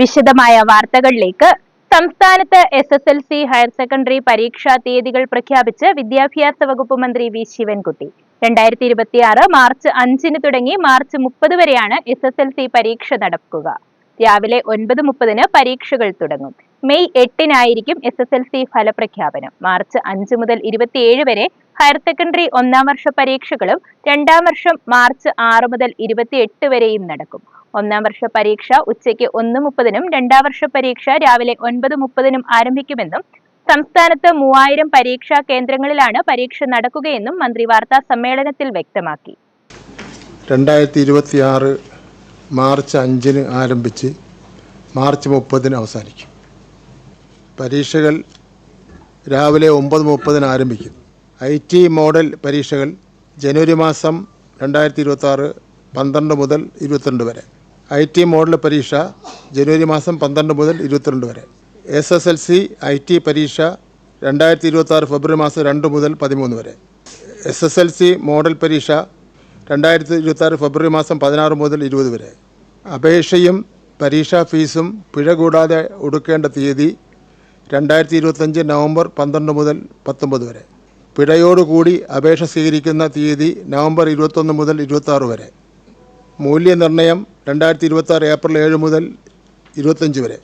വിശദമായ വാർത്തകളിലേക്ക്. സംസ്ഥാനത്ത് S S L C higher secondary പരീക്ഷാ തീയതികൾ പ്രഖ്യാപിച്ച് വിദ്യാഭ്യാസ വകുപ്പ് മന്ത്രി വി. ശിവൻകുട്ടി. രണ്ടായിരത്തി ഇരുപത്തിയാറ് മാർച്ച് അഞ്ചിന് തുടങ്ങി മാർച്ച് മുപ്പത് വരെയാണ് എസ് എസ് എൽ സി പരീക്ഷ നടക്കുക. രാവിലെ ഒൻപത് മുപ്പതിന് പരീക്ഷകൾ തുടങ്ങും. മെയ് എട്ടിനായിരിക്കും എസ് എസ് എൽ സി ഫലപ്രഖ്യാപനം. മാർച്ച് അഞ്ച് മുതൽ ഇരുപത്തിയേഴ് വരെ ഹയർ സെക്കൻഡറി ഒന്നാം വർഷ പരീക്ഷകളും രണ്ടാം വർഷം മാർച്ച് ആറ് മുതൽ ഇരുപത്തിയെട്ട് വരെയും നടക്കും. ഒന്നാം വർഷ പരീക്ഷ ഉച്ചയ്ക്ക് ഒന്ന് മുപ്പതിനും രണ്ടാം വർഷ പരീക്ഷ രാവിലെ ഒൻപത് മുപ്പതിനും ആരംഭിക്കുമെന്നും സംസ്ഥാനത്ത് മൂവായിരം പരീക്ഷാ കേന്ദ്രങ്ങളിലാണ് പരീക്ഷ നടക്കുകയെന്നും മന്ത്രി വാർത്താ സമ്മേളനത്തിൽ വ്യക്തമാക്കി. രണ്ടായിരത്തി ഇരുപത്തിയാറ് മാർച്ച് അഞ്ചിന് ആരംഭിച്ച് മാർച്ച് മുപ്പതിന് അവസാനിക്കും. പരീക്ഷകൾ രാവിലെ ഒമ്പത് മുപ്പതിന് ആരംഭിക്കും. ഐ ടി മോഡൽ പരീക്ഷകൾ ജനുവരി മാസം രണ്ടായിരത്തി ഇരുപത്തി പന്ത്രണ്ട് മുതൽ ഇരുപത്തിരണ്ട് വരെ. ഐ ടി മോഡൽ പരീക്ഷ ജനുവരി മാസം പന്ത്രണ്ട് മുതൽ ഇരുപത്തിരണ്ട് വരെ. S S L C I T പരീക്ഷ രണ്ടായിരത്തി ഇരുപത്തി ആറ് ഫെബ്രുവരി മാസം രണ്ട് മുതൽ പതിമൂന്ന് വരെ. S S L C model പരീക്ഷ രണ്ടായിരത്തി ഇരുപത്തി ആറ് ഫെബ്രുവരി മാസം പതിനാറ് മുതൽ ഇരുപത് വരെ. അപേക്ഷയും പരീക്ഷാ ഫീസും പിഴ കൂടാതെ ഒടുക്കേണ്ട തീയതി രണ്ടായിരത്തി ഇരുപത്തഞ്ച് നവംബർ പന്ത്രണ്ട് മുതൽ പത്തൊമ്പത് വരെ. പിഴയോടുകൂടി അപേക്ഷ സ്വീകരിക്കുന്ന തീയതി നവംബർ ഇരുപത്തൊന്ന് മുതൽ ഇരുപത്താറ് വരെ. മൂല്യനിർണയം രണ്ടായിരത്തി ഇരുപത്തി ആറ് ഏപ്രിൽ ഏഴ് മുതൽ ഇരുപത്തഞ്ച് വരെ.